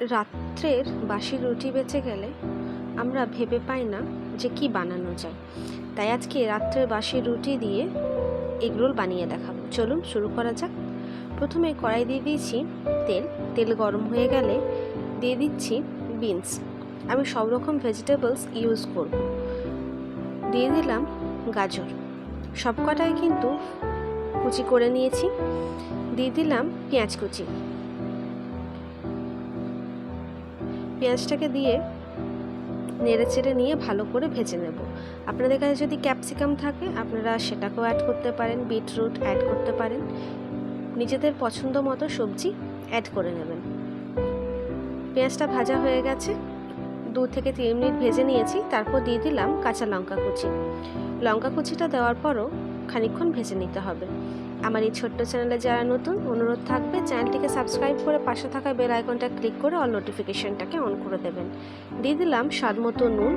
রাত্রের বাসি রুটি বেঁচে গেলে আমরা ভেবে পাই না যে কি বানানো যায়। তাই আজকে রাত্রের বাসি রুটি দিয়ে এগরোল বানিয়ে দেখাবো। চলুন শুরু করা যাক। প্রথমে কড়াই দিয়ে দিয়েছি তেল। তেল গরম হয়ে গেলে দিয়ে দিচ্ছি বিনস। আমি সব রকম ভেজিটেবলস ইউজ করব। দিয়ে দিলাম গাজর। সবকটাই কিন্তু কুচি করে নিয়েছি। দিয়ে দিলাম পেঁয়াজ কুচি। পেঁয়াজটাকে দিয়ে নেড়ে চেড়ে নিয়ে ভালো করে ভেজে নেব। আপনাদের কাছে যদি ক্যাপসিকাম থাকে, আপনারা সেটাকেও অ্যাড করতে পারেন বিটরুট অ্যাড করতে পারেন। নিজেদের পছন্দ মতো সবজি অ্যাড করে নেবেন। পেঁয়াজটা ভাজা হয়ে গেছে। দু থেকে তিন মিনিট ভেজে নিয়েছি। তারপর দিয়ে দিলাম কাঁচা লঙ্কা কুচি। লঙ্কা কুচিটা দেওয়ার পরও খানিকক্ষণ ভেজে নিতে হবে। আমার এই ছোট্ট চ্যানেলে যারা নতুন, অনুরোধ থাকবে চ্যানেলটিকে সাবস্ক্রাইব করে পাশে থাকা বেল আইকনটা ক্লিক করে অল নোটিফিকেশনটাকে অন করে দেবেন। দিয়ে দিলাম স্বাদ মতো নুন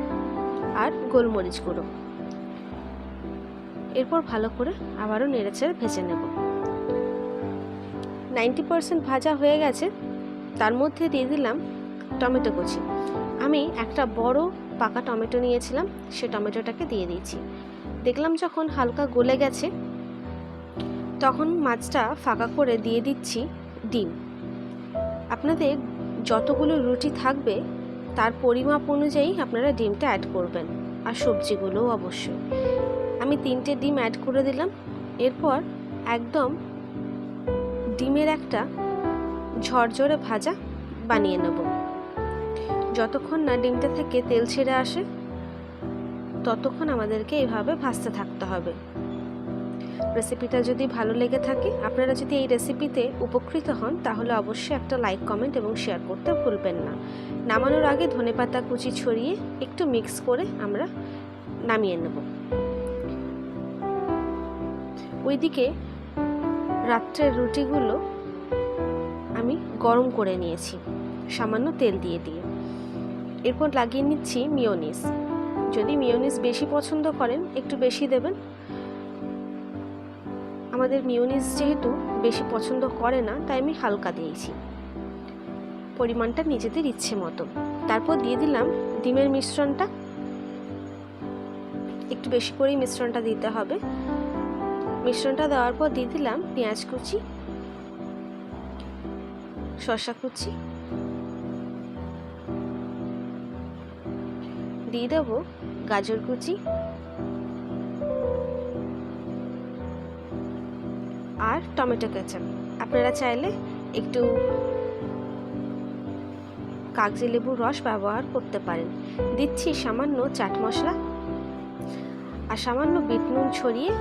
আর গোলমরিচ গুঁড়ো। এরপর ভালো করে আবারও নেড়েচেড়ে ভেজে নেব। নাইনটি পারসেন্ট ভাজা হয়ে গেছে, তার মধ্যে দিয়ে দিলাম টমেটো কুচি। আমি একটা বড় পাকা টমেটো নিয়েছিলাম, সে টমেটোটাকে দিয়ে দিয়েছি। দেখলাম যখন হালকা গলে গেছে তখন মাছটা ফাঁকা করে দিয়ে দিচ্ছি ডিম। আপনাদের যতগুলো রুটি থাকবে, তার পরিমাপ অনুযায়ী আপনারা ডিমটা অ্যাড করবেন আর সবজিগুলোও অবশ্যই। আমি তিনটে ডিম অ্যাড করে দিলাম। এরপর একদম ডিমের একটা ঝরঝরে ভাজা বানিয়ে নেব। যতক্ষণ না ডিমটা থেকে তেল ছেড়ে আসে, ততক্ষণ আমাদেরকে এভাবে ভাজতে থাকতে হবে। রেসিপিটা যদি ভালো লেগে থাকে, আপনারা যদি এই রেসিপিতে উপকৃত হন, তাহলে অবশ্যই একটা লাইক, কমেন্ট এবং শেয়ার করতে ভুলবেন না। নামানোর আগে ধনেপাতা কুচি ছড়িয়ে একটু মিক্স করে আমরা নামিয়ে নেব। ওইদিকে রাত্রের রুটিগুলো আমি গরম করে নিয়েছি, সামান্য তেল দিয়ে দিয়ে। এরপর লাগিয়ে নিচ্ছি মিওনিস যদি মিওনিস বেশি পছন্দ করেন, একটু বেশি দেবেন। আমাদের মিওনিস যেহেতু বেশি পছন্দ করে না, তাই আমি হালকা দিয়েছি। পরিমাণটা নিজেদের ইচ্ছে মতো। তারপর দিয়ে দিলাম ডিমের মিশ্রণটা। একটু বেশি করেই মিশ্রণটা দিতে হবে। মিশ্রণটা দেওয়ার পর দিয়ে দিলাম পেঁয়াজ কুচি, শসা কুচি। দিয়ে দেবো গাজর কুচি। আর টমেটো কেচাপ। আপনারা চাইলে একটু কাগজি লেবুর রস ব্যবহার করতে পারেন। দিচ্ছি সামান্য চাট মশলা আর সামান্য বিট নুন ছড়িয়ে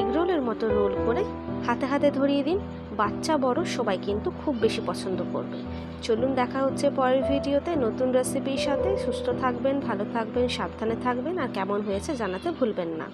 এগরোলের মতো রোল করে হাতে হাতে ধরিয়ে দিন। বাচ্চা, বড় সবাই কিন্তু খুব বেশি পছন্দ করবে। চলুন দেখা হচ্ছে পরের ভিডিওতে। নতুন রেসিপির সাথে সুস্থ থাকবেন, ভালো থাকবেন, সাবধানে থাকবেন আর কেমন হয়েছে জানাতে ভুলবেন না।